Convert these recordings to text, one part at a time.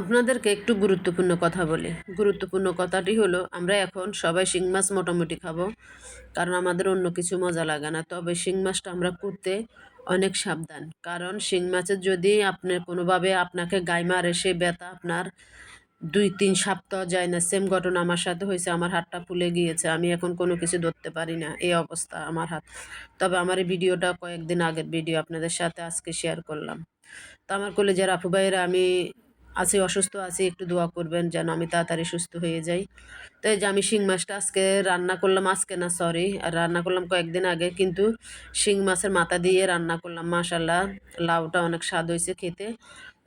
আপনাদেরকে একটু গুরুত্বপূর্ণ কথা বলি। গুরুত্বপূর্ণ কথাটি হলো, আমরা এখন সবাই শিং মাছ মোটামুটি খাব, কারণ আমাদের অন্য কিছু মজা লাগে না। তবে শিং মাছটা আমরা করতে অনেক সাবধান, কারণ শিং মাছের যদি আপনার কোনোভাবে আপনাকে গায়ে মারে, সে ব্যথা আপনার দুই, তিন সপ্তাহ যায় না। সেম ঘটনা আমার সাথে হয়েছে, আমার হাতটা ফুলে গিয়েছে, আমি এখন কোনো কিছু ধরতে পারি না, এই অবস্থা আমার হাত। তবে আমার এই ভিডিওটা কয়েকদিন আগের ভিডিও, আপনাদের সাথে আজকে শেয়ার করলাম। তো আমার কলেজের আপু ভাইয়েরা, আমি আছি, অসুস্থ আছি, একটু দোয়া করবেন যেন আমি তাড়াতাড়ি সুস্থ হয়ে যাই। তো এই যে আমি শিং মাছটা আজকে রান্না করলাম, আজকে না সরি আর রান্না করলাম কয়েকদিন আগে, কিন্তু শিং মাছের মাথা দিয়ে রান্না করলাম মাশাল্লাহ লাউটা অনেক স্বাদ হয়েছে খেতে।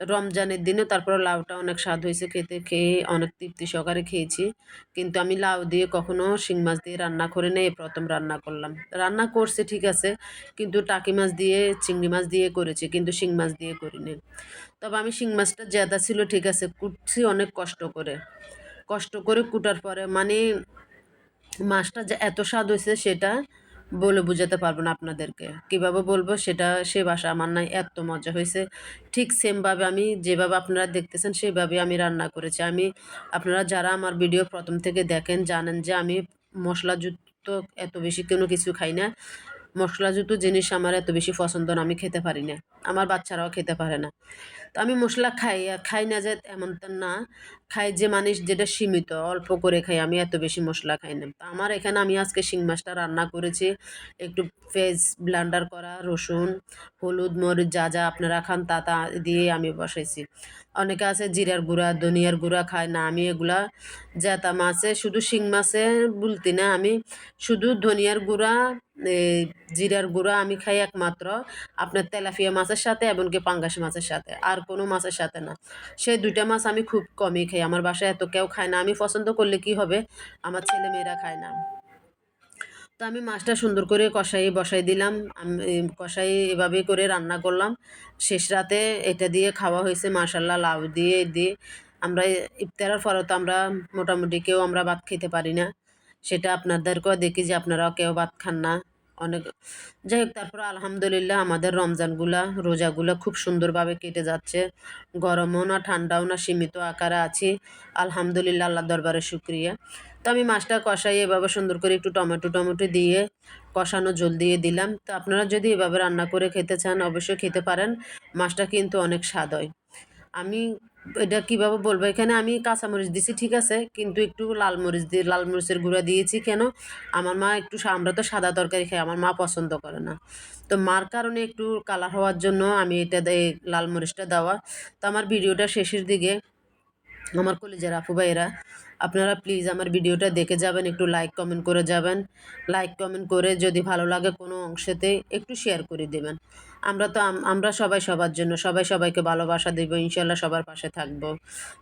রমজানের দিনে তারপর লাউটা অনেক স্বাদ হয়েছে খেতে, খেয়ে অনেক তৃপ্তি সহকারে খেয়েছি। কিন্তু আমি লাউ দিয়ে কখনো শিং মাছ দিয়ে রান্না করে নেই, প্রথম রান্না করলাম। রান্না করছে ঠিক আছে, কিন্তু টাকি মাছ দিয়ে, চিংড়ি মাছ দিয়ে করেছি, কিন্তু শিং মাছ দিয়ে করিনি। তবে আমি শিং মাছটা জ্যাদা ছিল, ঠিক আছে, কুটছি অনেক কষ্ট করে। কষ্ট করে কুটার পরে মানে মাছটা যে এত স্বাদ হয়েছে সেটা বলে বুঝাতে পারব না আপনাদেরকে। কীভাবে বলব সেটা, সে বাসা আমার নাই, এত মজা হয়েছে। ঠিক সেমভাবে আমি যেভাবে আপনারা দেখতেছেন, সেভাবে আমি রান্না করেছি। আমি, আপনারা যারা আমার ভিডিও প্রথম থেকে দেখেন, জানেন যে আমি মশলাযুক্ত এত বেশি কোনো কিছু খাই না। মশলাযুক্ত জিনিস আমার এত বেশি পছন্দ না, আমি খেতে পারি না। আমার বাচ্চারাও খেতে পারে না। তো আমি মশলা খাই খাই না যে এমন না। খাই যে মানুষ যেটা সীমিত, অল্প করে খাই, আমি এত বেশি মশলা খাই না। তো আমার এখানে আমি আজকে শিং মাছটা রান্না করেছি। একটু পেঁয়াজ ব্লান্ডার করা, রসুন, হলুদ, মরিচ, যা যা আপনারা খান তা তা দিয়ে আমি বসাইছি। অনেকে আছে জিরার গুঁড়া, ধনিয়ার গুঁড়া খায় না, আমি এগুলা জ্যাতা মাছে, শুধু শিং মাছে বলতি না আমি, শুধু ধনিয়ার গুঁড়া জিরার গুঁড়া আমি খাই একমাত্র। আপনার তেলাপিয়া মাছের সাথে এমনকি পাঙ্গাস মাছের সাথে, আর কোনো মাছের সাথে না। সেই দুইটা মাছ আমি খুব কমই খাই। আমার বাসায় এত কেউ খায় না। আমি পছন্দ করলে কি হবে? আমার ছেলে মেয়েরা খায় না। তো আমি মাছটা সুন্দর করে কষাই বসাই দিলাম। আমি কষাই এভাবে করে রান্না করলাম। শেষ রাতে এটা দিয়ে খাওয়া হয়েছে মাশাল্লাহ লাউ দিয়ে দিয়ে। আমরা ইফতারের পরে তো আমরা মোটামুটি কেউ আমরা ভাত খেতে পারি না। সেটা আপনাদেরকেও দেখি যে আপনারাও কেউ ভাত খান না। অনেক যাই হোক, তারপর আলহামদুলিল্লাহ আমাদের রমজানগুলা, রোজাগুলো খুব সুন্দরভাবে কেটে যাচ্ছে। গরমও না, ঠান্ডাও না, সীমিত আকারে আছি। আলহামদুলিল্লাহ আল্লাহ দরবারে শুক্রিয়া। তো আমি মাছটা কষাই এভাবে সুন্দর করে একটু টমেটো টমেটো দিয়ে কষানো জল দিয়ে দিলাম। তো আপনারা যদি এভাবে রান্না করে খেতে চান, অবশ্যই খেতে পারেন। মাছটা কিন্তু অনেক স্বাদ হয়। আমি এটা কীভাবে বলব? এখানে আমি কাঁচামরিচ দিছি, ঠিক আছে? কিন্তু একটু লাল মরিচ দিয়ে লাল মরিচের গুঁড়া দিয়েছি কেন? আমার মা একটু আমরা তো সাদা তরকারি খাই, আমার মা পছন্দ করে না। তো মার কারণে একটু কালার হওয়ার জন্য আমি এটা লাল মরিচটা দেওয়া। তো আমার ভিডিওটা শেষের দিকে আমার কলেজের আপু ভাইয়েরা, আপনারা প্লিজ আমার ভিডিওটা দেখে যাবেন, একটু লাইক কমেন্ট করে যাবেন। লাইক কমেন্ট করে যদি ভালো লাগে কোনো অংশেতে একটু শেয়ার করে দেবেন। আমরা তো আমরা সবাই সবার জন্য, সবাই সবাইকে ভালোবাসা দেবো, ইনশাল্লাহ সবার পাশে থাকব।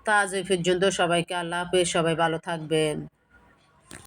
তা আজ এই পর্যন্ত সবাইকে আল্লাহ হাফেজ, সবাই ভালো থাকবেন।